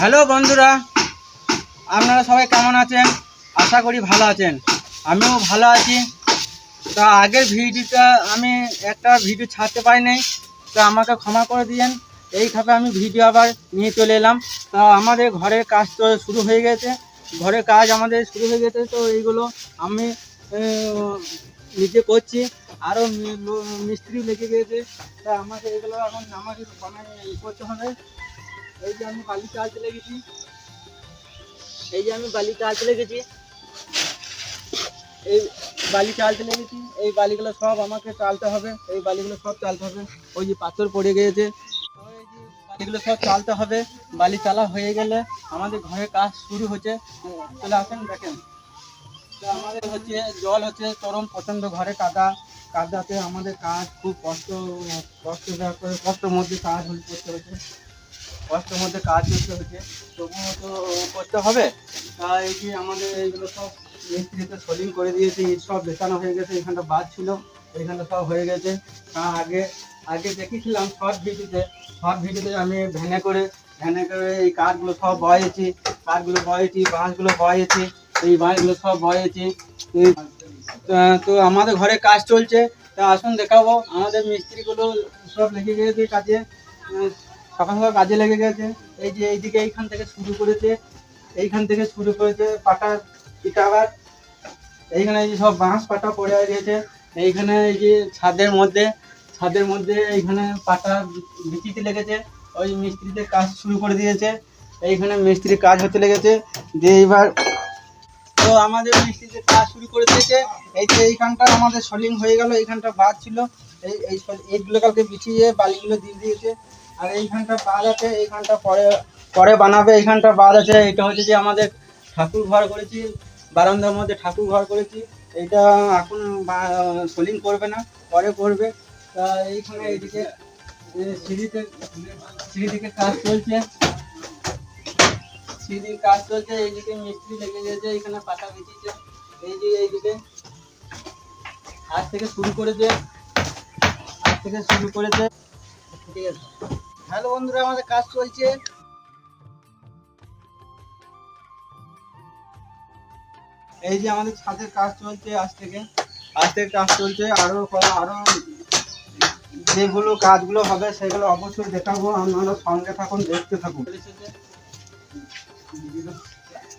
Hello বন্ধুরা, আপনারা সবাই কেমন আছেন? আশা করি ভালো আছেন। আমিও ভালো আছি। তা আগের ভিডিওটা আমি একটা ভিডিও ছাড়তে পারিনি, তো আমাকে ক্ষমা করে দিয়েন। এইভাবে আমি ভিডিও আবার নিয়ে চলে এলাম। তা আমাদের ঘরের কাজ তো শুরু হয়ে গেছে। ঘরের কাজ আমাদের শুরু হয়ে গেছে, তো এইগুলো আমি নিজে করছি। আরও মিস্ত্রি লেগে গেছে। তা আমাকে এগুলো এখন আমাকে করতে হবে। এই যে আমি বালি চালতে লেগেছি এই যে আমি বালি চালতে লেগেছি এই বালি চালতে লেগেছি এই বালিগুলো সব আমাকে চালতে হবে। এই বালিগুলো সব চালতে হবে। ওই যে পাথর পড়ে যে বালিগুলো সব চালতে হবে। বালি চালা হয়ে গেলে আমাদের ঘরে কাজ শুরু হচ্ছে। চলে আসেন, দেখেন। তো আমাদের হচ্ছে জল হচ্ছে চরম প্রচণ্ড ঘরে কাদা। কাদাতে আমাদের কাজ খুব কষ্ট কষ্ট করে কষ্টের মধ্যে কাজ করতে হচ্ছে। কষ্টের মধ্যে কাজ করতে হচ্ছে। তবুও তো করতে হবে। তাই কি আমাদের এইগুলো সব মিস্ত্রিতে সোলিং করে দিয়েছে, ইট সব বেচানো হয়ে গেছে, এখানটা বাদ ছিল এখানটা সব হয়ে গেছে। তা আগে আগে দেখেছিলাম শর্ট ভিডিওতে শর্ট ভিডিওতে আমি ভ্যানে করে ভ্যানে করে এই কাঠগুলো সব বয়েছি, কাঠগুলো বয়েছি, বাঁশগুলো বয়েছি, এই বাঁশগুলো সব বয়েছি। তো আমাদের ঘরে কাজ চলছে, তা আসুন দেখাবো। আমাদের মিস্ত্রিগুলো সব লেগে গেছে কাজে। সকাল সকাল কাজে লেগে গেছে। এই যে এইদিকে এইখান থেকে শুরু করেছে, এইখান থেকে শুরু করেছে পাটা পিটাবার এইখানে এই যে সব বাঁশ পাটা পড়ে গেছে এইখানে এই যে ছাদের মধ্যে ছাদের মধ্যে এইখানে পাটা বিচিতে লেগেছে। ওই মিস্ত্রিতে কাজ শুরু করে দিয়েছে। এইখানে মিস্ত্রি কাজ হতে লেগেছে। যে এইবার তো আমাদের মিস্ত্রিতে কাজ শুরু করে দিয়েছে। এই যে এইখানটা আমাদের সলিং হয়ে গেল। এইখানটা বাদ ছিল। এই এইগুলো কালকে বিছিয়ে বালিগুলো দিয়ে দিয়েছে। আর এইখানটা বাদ আছে, এইখানটা পরে পরে বানাবে, এইখানটা বাদ আছে। এটা হচ্ছে যে আমাদের ঠাকুর ঘর করেছি, বারান্দার মধ্যে ঠাকুর ঘর করেছি। এটা এখন সলিং করবে না, পরে করবে। তা এইখানে এইদিকে সিঁড়িতে সিঁড়ি থেকে কাজ চলছে। সিঁড়ির কাজ চলছে, এইদিকে মিস্ত্রি লেগে গেছে এখানে পাতা বিছিয়েছে এই যে এইদিকে। আজ থেকে শুরু করেছে। আজ থেকে শুরু করেছে। ঠিক আছে। হ্যালো বন্ধুরা, আমাদের কাজ চলছে। এই যে আমাদের ছাদের কাজ চলছে আজ থেকে। আজ থেকে কাজ চলছে আরও ক- আরও যেগুলো কাজগুলো হবে সেগুলো অবশ্যই দেখাবো। আপনারা সঙ্গে থাকুন, দেখতে থাকুন।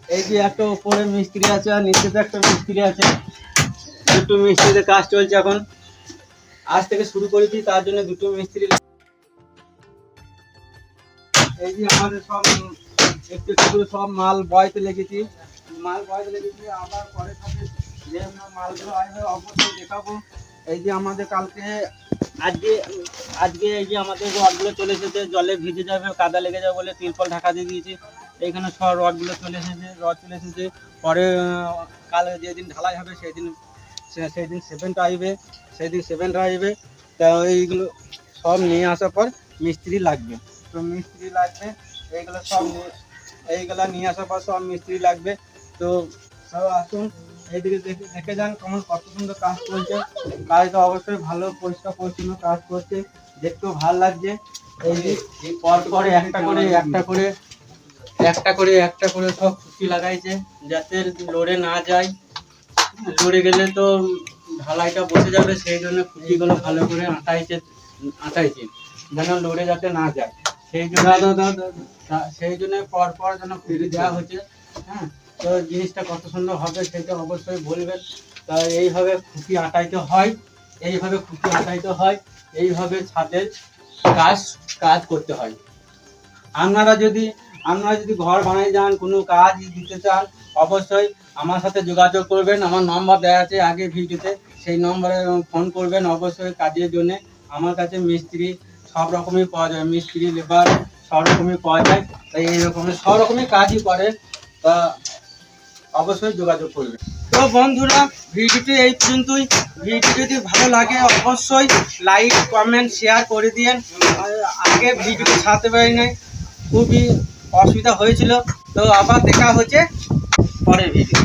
এই যে একটা উপরে মিস্ত্রি আছে আর নিচে তো একটা মিস্ত্রি আছে। দুটো মিস্ত্রিতে কাজ চলছে এখন। আজ থেকে শুরু করেছি, তার জন্য দুটো মিস্ত্রি এই যে আমাদের সব, একটু একটু সব মাল বয়তে লেগেছি। মাল বয়তে লেগেছি, আবার পরে থাকে যে মালগুলো আসবে অবশ্যই দেখাবো। এই যে আমাদের কালকে, আজকে আজকে এই যে আমাদের রডগুলো চলে এসেছে, জলে ভিজে যাবে, কাদা লেগে যাবে বলে তিরপল ঢাকা দিয়ে দিয়েছি। এইখানে সব রডগুলো চলে এসেছে, রড চলে এসেছে। পরে কাল যেদিন ঢালাই হবে, সেদিন সে- সেই দিন সেভেন্ট আসবে সেই দিন সেভেনটা আসবে তা এইগুলো সব নিয়ে আসার পর মিস্ত্রি লাগবে। তো মিস্ত্রি লাগবে। এইগুলো সব এইগুলো নিয়ে আসার পর সব মিস্ত্রি লাগবে। তো সব আসুন, এইদিকে দেখে দেখে যান কেমন কত সুন্দর কাজ চলছে। কাজটা অবশ্যই ভালো, পরিষ্কার, পরিচ্ছন্ন কাজ করছে। দেখতেও ভালো লাগছে। এই পর পরে একটা করে একটা করে একটা করে একটা করে সব খুঁটি লাগাইছে, যাতে লড়ে না যায়। লড়ে গেলে তো ঢালাইটা বসে যাবে, সেই জন্য খুঁটিগুলো ভালো করে আটাইছে আটাইছে, যেন লড়ে যাতে না যায়। সেই জন্য সেই জন্য পর পর যেন খুঁটি দেওয়া হচ্ছে। হ্যাঁ? তো জিনিসটা কত সুন্দর হবে সেটা অবশ্যই বলবেন। তা এইভাবে খুঁটি আটাইতে হয়, এইভাবে খুঁটি আটাইতে হয়, এইভাবে ছাদের কাজ কাজ করতে হয়। আপনারা যদি আপনারা যদি ঘর বানাই যান, কোনো কাজ দিতে চান, অবশ্যই আমার সাথে যোগাযোগ করবেন। আমার নম্বর দেওয়া আছে আগে ভিডিওতে। সেই নম্বরে ফোন করবেন অবশ্যই কাজের জন্য। আমার কাছে মিস্ত্রি সব রকমই পাওয়া যায়, মিস্ত্রি লেবার সব রকমই পাওয়া যায়। তাই এই রকমের সব রকমই কাজই করে, তা অবশ্যই যোগাযোগ করবেন তো বন্ধুরা, ভিডিওটি এই পর্যন্তই। ভিডিও যদি ভালো লাগে, অবশ্যই লাইক কমেন্ট শেয়ার করে দিয়েন আগে ভিডিওটি ছাড়তে পারি নাই খুবই অসুবিধা হয়েছিল। তো আবার দেখা হচ্ছে পরের ভিডিও